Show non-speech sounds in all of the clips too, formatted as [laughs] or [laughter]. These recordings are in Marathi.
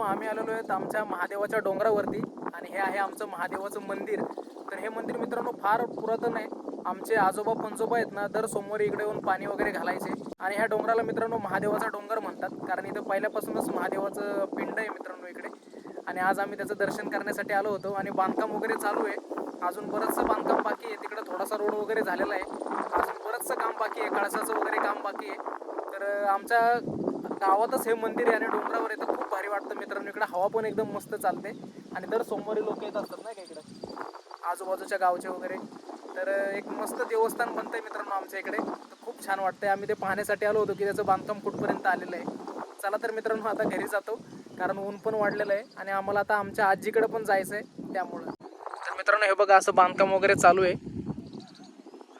मित्रांनो आम्ही आलेलो आहेत आमच्या महादेवाच्या डोंगरावरती आणि हे आहे आमचं महादेवाचं मंदिर. तर हे मंदिर मित्रांनो फार पुरातन आहे. आमचे आजोबा पंजोबा आहेत ना दर सोमवारी इकडे येऊन पाणी वगैरे घालायचे. आणि ह्या डोंगराला मित्रांनो महादेवाचा डोंगर म्हणतात. कारण इथं पहिल्यापासूनच महादेवाचं पिंड आहे मित्रांनो इकडे. आणि आज आम्ही त्याचं दर्शन करण्यासाठी आलो होतो आणि बांधकाम वगैरे चालू आहे. अजून बरंचसं बांधकाम बाकी आहे. तिकडे थोडासा रोड वगैरे झालेला आहे. अजून बरंचसं काम बाकी आहे. कळसाचं वगैरे काम बाकी आहे. तर आमच्या गावातच हे मंदिर आहे आणि डोंगरावर येतं खूप भारी वाटतं मित्रांनो. इकडे हवा पण एकदम मस्त चालते. आणि दर सोमवारी लोक येत असतात नाही का इकडे. आजूबाजूच्या गावचे वगैरे. तर एक मस्त देवस्थान बनतं आहे मित्रांनो आमच्या इकडे. तर खूप छान वाटतं आहे आम्ही ते पाहण्यासाठी आलो होतो की त्याचं बांधकाम कुठपर्यंत आलेलं आहे. चला तर मित्रांनो आता घरी जातो. कारण ऊन पण वाढलेलं आहे आणि आम्हाला आता आमच्या आजीकडे पण जायचं आहे त्यामुळं. तर मित्रांनो हे बघा असं बांधकाम वगैरे चालू आहे.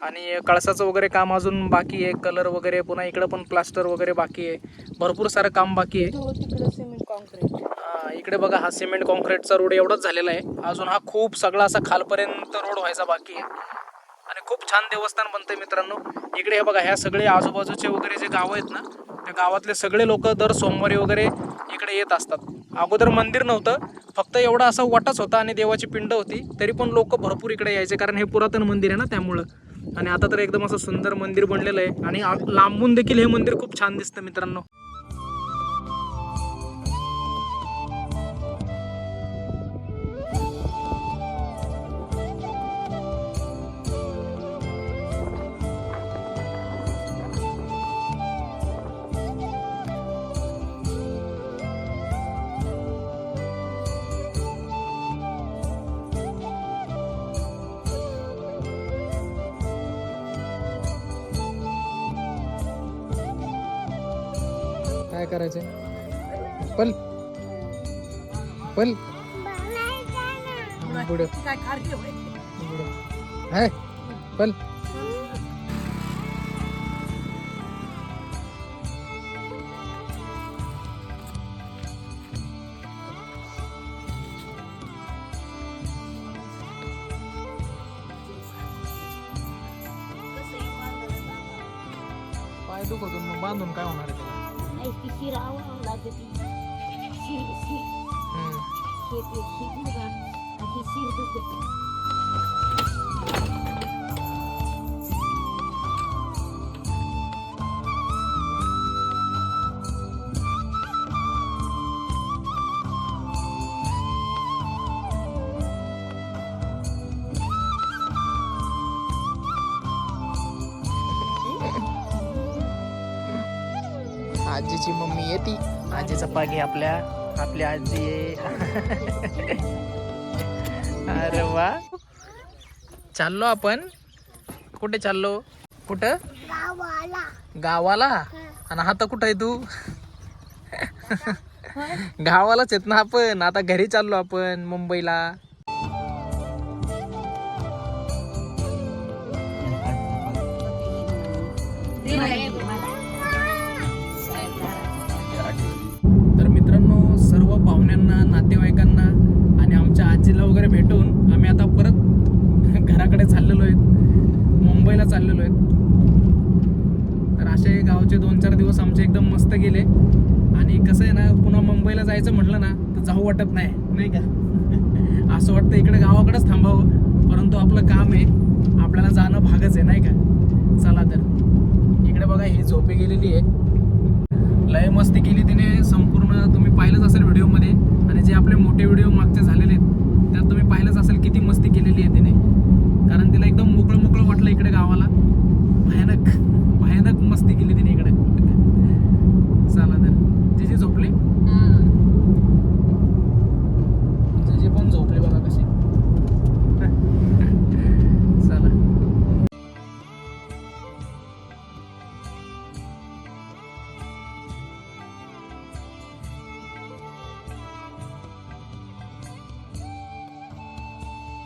आणि कळसाचं वगैरे काम अजून बाकी आहे. कलर वगैरे पुन्हा इकडं पण प्लास्टर वगैरे बाकी आहे. भरपूर सारं काम बाकी आहे. तिकडे सिमेंट कॉन्क्रीट इकडे बघा हा सिमेंट कॉन्क्रीटचा रोड एवढाच झालेला आहे. अजून हा खूप सगळा असा खालपर्यंत रोड व्हायचा बाकी आहे. आणि खूप छान देवस्थान बनतंय मित्रांनो. इकडे हे बघा ह्या सगळे आजूबाजूचे वगैरे जे गावं आहेत ना त्या गावातले सगळे लोक दर सोमवारी वगैरे इकडे येत असतात. अगोदर मंदिर नव्हतं. फक्त एवढा असा वटाच होता आणि देवाची पिंड होती. तरी पण लोक भरपूर इकडे यायचे कारण हे पुरातन मंदिर आहे ना त्यामुळं. आणि आता तर एकदम असं सुंदर मंदिर बनलेलं आहे. आणि लांबून देखील हे मंदिर खूप छान दिसतं मित्रांनो. करायचं पल. पल. पुढे. होय. पल. पाय दुखतून मग बांधून काय होणार आहे त्याला? air fikir awal lah jadi sir sir hmm. sir sir sir sir sir sir sir sir sir sir sir sir sir sir sir आजीची मम्मी येते. आजीचा पागी आपल्या आपल्या आजी. अरे वा. चाललो आपण. कुठे चाललो? कुठं? गावाला. आणि आता कुठं आहे तू? गावालाच येत ना आपण. आता घरी चाललो आपण मुंबईला. जायचं म्हटलं ना तर जाऊ वाटत नाही. नाही का? [laughs] असं वाटतं इकडे गावाकडेच थांबावं. परंतु आपलं काम आहे आपल्याला जाणं भागच आहे नाही का? चला तर. इकडे बघा ही झोपी गेलेली आहे. लय मस्ती केली तिने. संपूर्ण तुम्ही पाहिलंच असेल व्हिडिओमध्ये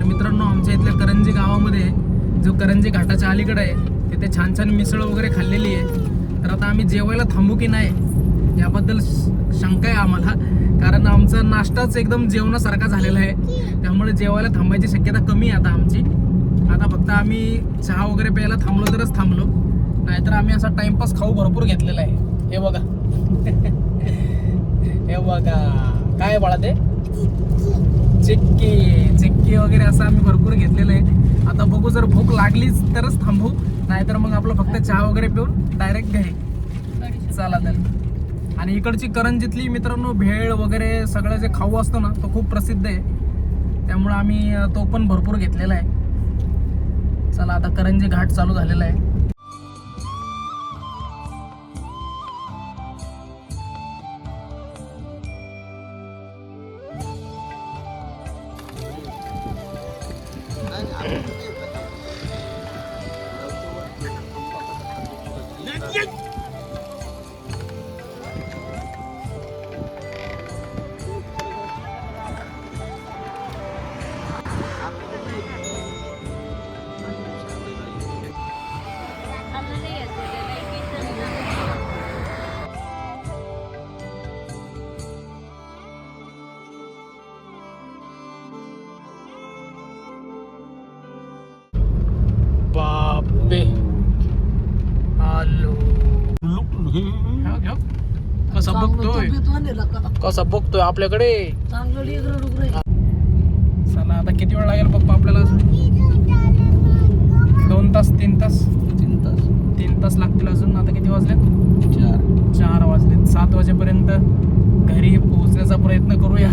तर मित्रांनो आमच्या इथल्या करंजी गावामध्ये जो करंजी घाटाच्या अलीकडे आहे तिथे छान छान मिसळ वगैरे खाल्लेली आहे. तर आता आम्ही जेवायला थांबू की नाही याबद्दल श- शंका आहे आम्हाला. कारण आमचा नाश्ताच एकदम जेवणासारखा झालेला आहे. त्यामुळे जेवायला थांबायची शक्यता कमी आहे आता आमची. आता फक्त आम्ही चहा वगैरे प्यायला थांबलो तरच थांबलो. नाहीतर आम्ही असा टाइमपास खाऊ भरपूर घेतलेला आहे. हे बघा. [laughs] हे बघा. काय बाळा ते? चिक्की चिक्की वगैरे असं आम्ही भरपूर घेतलेलं आहे. आता बघू जर भूक लागलीच तरच थांबू. नाहीतर मग आपलं फक्त चहा वगैरे पिऊन डायरेक्ट घरी. चला तर. आणि इकडची करंजीतली मित्रांनो भेळ वगैरे सगळं जे खाऊ असतो ना तो खूप प्रसिद्ध आहे. त्यामुळं आम्ही तो पण भरपूर घेतलेला आहे. चला आता करंजी घाट चालू झालेला आहे. 嗯 बापे हॅलो कसा बघतोय? कसा बघतोय आपल्याकडे? चला आता किती वेळ लागेल पप्पा आपल्याला? दोन तास तीन तास? तीन तास. तीन तास लागतील अजून. आता किती वाजले चार. चार वाजले सात वाजेपर्यंत घरी पोहोचण्याचा प्रयत्न करूया.